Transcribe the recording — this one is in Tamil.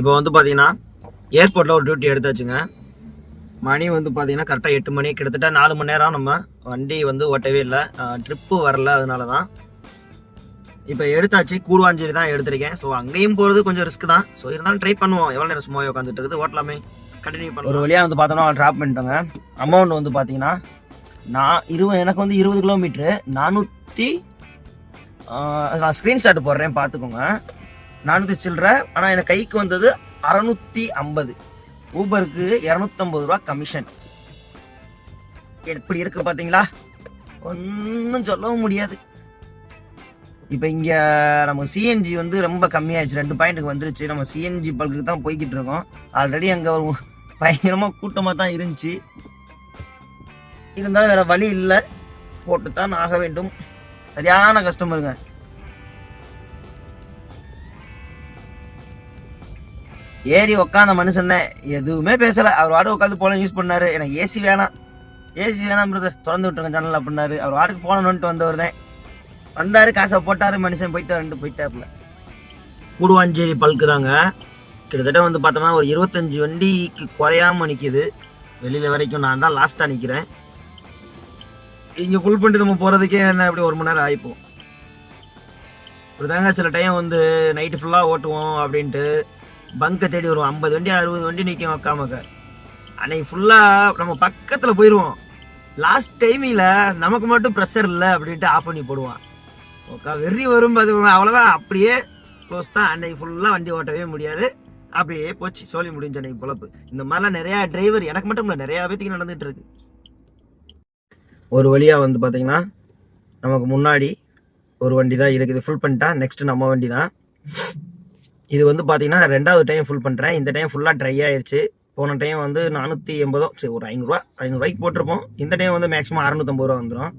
இப்போ வந்து பார்த்தீங்கன்னா ஏர்போர்ட்டில் ஒரு டியூட்டி எடுத்தாச்சுங்க மணி வந்து பார்த்தீங்கன்னா கரெக்டாக எட்டு மணி கிட்டத்தட்ட நாலு மணி நேரம் நம்ம வண்டி வந்து ஓட்டவே இல்லை. ட்ரிப்பு வரல அதனால தான் இப்போ எடுத்தாச்சு கூடுவாஞ்சேரி தான் எடுத்திருக்கேன். ஸோ அங்கேயும் போகிறது கொஞ்சம் ரிஸ்க் தான். ஸோ இருந்தாலும் ட்ரை பண்ணுவோம். எவ்வளோ நேரம் சும்மா உட்காந்துட்டு இருக்குது ஓட்டலாமே. கண்டினியூ பண்ண ஒரு வழியாக வந்து பார்த்தோன்னா ட்ராப் பண்ணிட்டோங்க. அமௌண்ட் வந்து பார்த்தீங்கன்னா நான் இருபது எனக்கு வந்து இருபது கிலோமீட்ரு நானூற்றி நான் ஸ்க்ரீன்ஷாட் போடுறேன் பார்த்துக்கோங்க. நானூற்றி சில்லற ஆனால் எனக்கு கைக்கு வந்தது அறநூற்றி ஐம்பது. ஊபருக்கு இரநூத்தம்பது ரூபா கமிஷன் எப்படி இருக்கு பார்த்தீங்களா ஒன்றும் சொல்லவும் முடியாது. இப்போ இங்கே நம்ம சிஎன்ஜி வந்து ரொம்ப கம்மியாயிடுச்சு. ரெண்டு பாயிண்ட்டுக்கு வந்துருச்சு. நம்ம சிஎன்ஜி பல்குக்கு தான் போய்கிட்டு இருக்கோம். ஆல்ரெடி அங்கே ஒரு பயங்கரமாக கூட்டமாக தான் இருந்துச்சு. இருந்தாலும் வேற வழி இல்லை. போட்டு தான் ஆக வேண்டும். சரியான கஸ்டமருங்க ஏறி உக்காந்த மனுஷன் எதுவுமே பேசலை. அவர் வாடகை உட்காந்து போல யூஸ் பண்ணாரு. எனக்கு ஏசி வேணாம். ஏசி வேணாம் பிரதர் திறந்து விட்டுருங்க ஜன்னல் அப்படின்னாரு. அவர் வாட்டுக்கு போன நோன்ட்டு வந்தவர் தான். வந்தார் காசை போட்டார் மனுஷன் போயிட்டு ரெண்டு போயிட்டாப்புல. கூடுவாஞ்சேரி பல்க்கு தாங்க. கிட்டத்தட்ட வந்து பார்த்தோம்னா ஒரு இருபத்தஞ்சி வண்டிக்கு குறையாம நிற்கிது வெளியில் வரைக்கும் நான் தான் லாஸ்ட்டாக நிற்கிறேன் இங்கே ஃபுல் பண்ணிட்டு நம்ம போகிறதுக்கே என்ன அப்படி ஒரு மணி நேரம் ஆகிப்போம் இப்படிதாங்க சில டைம் வந்து நைட்டு ஃபுல்லாக ஓட்டுவோம் அப்படின்ட்டு பங்கை தேடி வருவோம். ஐம்பது வண்டி அறுபது வண்டி நிற்கும் உக்காமக்க அன்னைக்கு ஃபுல்லாக நம்ம பக்கத்தில் போயிடுவோம் லாஸ்ட் டைமில் நமக்கு மட்டும் ப்ரெஷர் இல்லை அப்படின்ட்டு ஆஃப் பண்ணி போடுவான். உக்கா வெறி வரும் அது அவ்வளோதான் அப்படியே க்ளோஸ் தான். அன்னைக்கு ஃபுல்லாக வண்டி ஓட்டவே முடியாது. அப்படியே போச்சு. சோழி முடிஞ்ச அன்னைக்கு பொழப்பு. இந்த மாதிரிலாம் நிறையா டிரைவர் எனக்கு மட்டும் இல்லை நிறையா பேத்துக்கு நடந்துகிட்டு இருக்கு. ஒரு வழியாக வந்து பார்த்தீங்கன்னா நமக்கு முன்னாடி ஒரு வண்டி தான் இருக்குது. ஃபுல் பண்ணிட்டா நெக்ஸ்ட் நம்ம வண்டி தான் இது வந்து பார்த்தீங்கன்னா ரெண்டாவது டைம் ஃபுல் பண்ணுறேன் இந்த டைம் ஃபுல்லாக ட்ரை ஆயிடுச்சு போன டைம் வந்து நானூற்றி எண்பதோ சரி ஒரு ஐநூறுரூவா ஐநூறுரூவாய்க்கு போட்டிருப்போம். இந்த டைம் வந்து மேக்ஸிமம் அறநூற்றம்பது ரூபா வந்துடும்